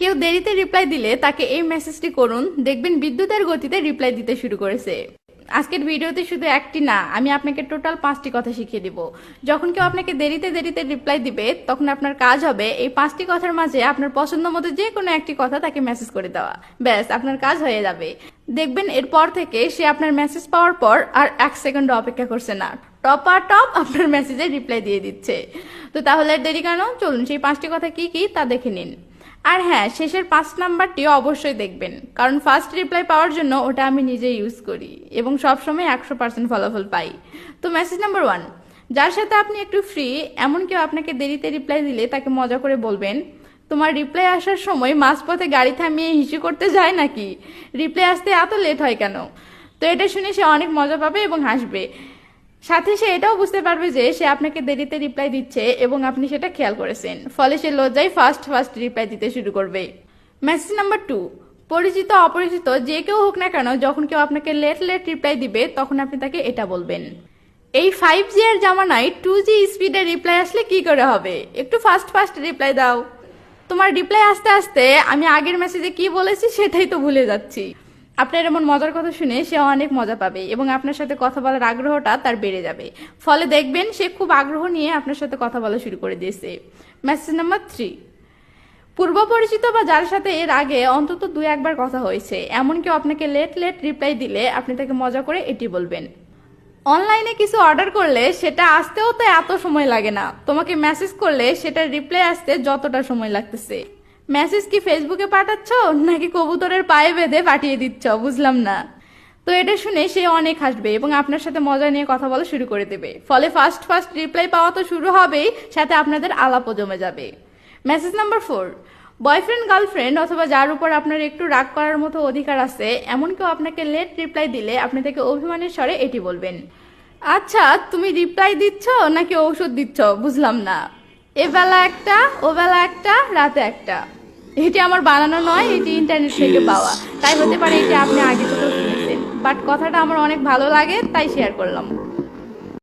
কেউ দেরিতে রিপ্লাই দিলে তাকে এই মেসেজটি করুন। দেখবেন বিদ্যুতের গতিতে রিপ্লাই দিতে শুরু করেছে। আজকের ভিডিওতে শুধু একটি না, আমি আপনাকে টোটাল পাঁচটি কথা শিখিয়ে দিব। যখন কেউ আপনাকে দেরিতে দেরিতে রিপ্লাই দিবে, তখন আপনার কাজ হবে এই পাঁচটি কথার মাঝে আপনার পছন্দ মতো যে কোনো একটি কথা তাকে মেসেজ করে দেওয়া। ব্যাস, আপনার কাজ হয়ে যাবে। দেখবেন এরপর থেকে সে আপনার মেসেজ পাওয়ার পর আর এক সেকেন্ড অপেক্ষা করছে না। টপ আর টপ আপনার মেসেজে রিপ্লাই দিয়ে দিচ্ছে। তো তাহলে দেরি কেন? চলুন সেই পাঁচটি কথা কি কি তা দেখে নিন। আর হ্যাঁ শেষের পাঁচ নাম্বারটি অবশ্যই দেখবেন। কারণ ফার্স্ট রিপ্লাই পাওয়ার জন্য ওটা আমি নিজে ইউজ করি এবং সবসময় একশো পার্সেন্ট ফলাফল পাই। তো মেসেজ নাম্বার ওয়ান যার সাথে আপনি একটু ফ্রি এমন কেউ আপনাকে দেরিতে রিপ্লাই দিলে তাকে মজা করে বলবেন, তোমার রিপ্লাই আসার সময় মাঝপথে গাড়ি থামিয়ে হিসু করতে যায় নাকি? রিপ্লাই আসতে এত লেট হয় কেন? তো এটা শুনে সে অনেক মজা পাবে এবং হাসবে। সাথে সে এটাও বুঝতে পারবে যে সে আপনাকে দেরিতে রিপ্লাই দিচ্ছে এবং আপনি সেটা খেয়াল করেছেন। ফলে সে লজ্জায় ফার্স্ট ফার্স্ট রিপ্লাই দিতে শুরু করবে। মেসেজ নাম্বার টু পরিচিত, অপরিচিত, যে কেউ হোক না কেন, যখন কেউ আপনাকে লেট লেট রিপ্লাই দিবে, তখন আপনি তাকে এটা বলবেন। এই ফাইভ জি এর জামানায় টু জি স্পিডে রিপ্লাই আসলে কি করে হবে? একটু ফাস্ট ফাস্ট রিপ্লাই দাও। তোমার রিপ্লাই আসতে আসতে আমি আগের মেসেজে কি বলেছি, সেটাই তো ভুলে যাচ্ছি। আপনার এমন মজার কথা শুনে সে অনেক মজা পাবে এবং আপনার সাথে কথা বলার আগ্রহটা তার বেড়ে যাবে। ফলে দেখবেন সে খুব আগ্রহ নিয়ে আপনার সাথে কথা বলা শুরু করে দিয়েছে। মেসেজ নাম্বার থ্রি পূর্ব পরিচিত বা যার সাথে এর আগে অন্তত দুই একবার কথা হয়েছে এমন কেউ আপনাকে লেট লেট রিপ্লাই দিলে আপনি তাকে মজা করে এটি বলবেন। অনলাইনে কিছু অর্ডার করলে সেটা আসতেও তো এত সময় লাগে না। তোমাকে মেসেজ করলে সেটার রিপ্লাই আসতে যতটা সময় লাগতেছে। মেসেজ কি ফেসবুকে পাঠাচ্ছ, নাকি কবুতরের পায়ে বেঁধে পাঠিয়ে দিচ্ছ? বুঝলাম না। তো এটা শুনে সে অনেক হাসবে এবং আপনার সাথে মজা নিয়ে কথা বলা শুরু করে দেবে। ফলে ফার্স্ট ফার্স্ট রিপ্লাই পাওয়া তো শুরু হবেই, সাথে আপনাদের আলাপও জমে যাবে। Message number for boyfriend girlfriend অথবা যার উপর আপনার একটু রাগ করার মতো অধিকার আছে, এমন কেউ আপনাকে লেট রিপ্লাই দিলে আপনি তাকে অভিমানের স্বরে এটি বলবেন আচ্ছা তুমি রিপ্লাই দিচ্ছ নাকি ঔষধ দিচ্ছ? বুঝলাম না। এবেলা একটা, ও বেলা একটা, রাতে একটা। এটি আমার বানানো নয় এটি ইন্টারনেট থেকে পাওয়া। তাই হতে পারে এটি আপনি আগে থেকে শুনেছেন। বাট কথাটা আমার অনেক ভালো লাগে তাই শেয়ার করলাম।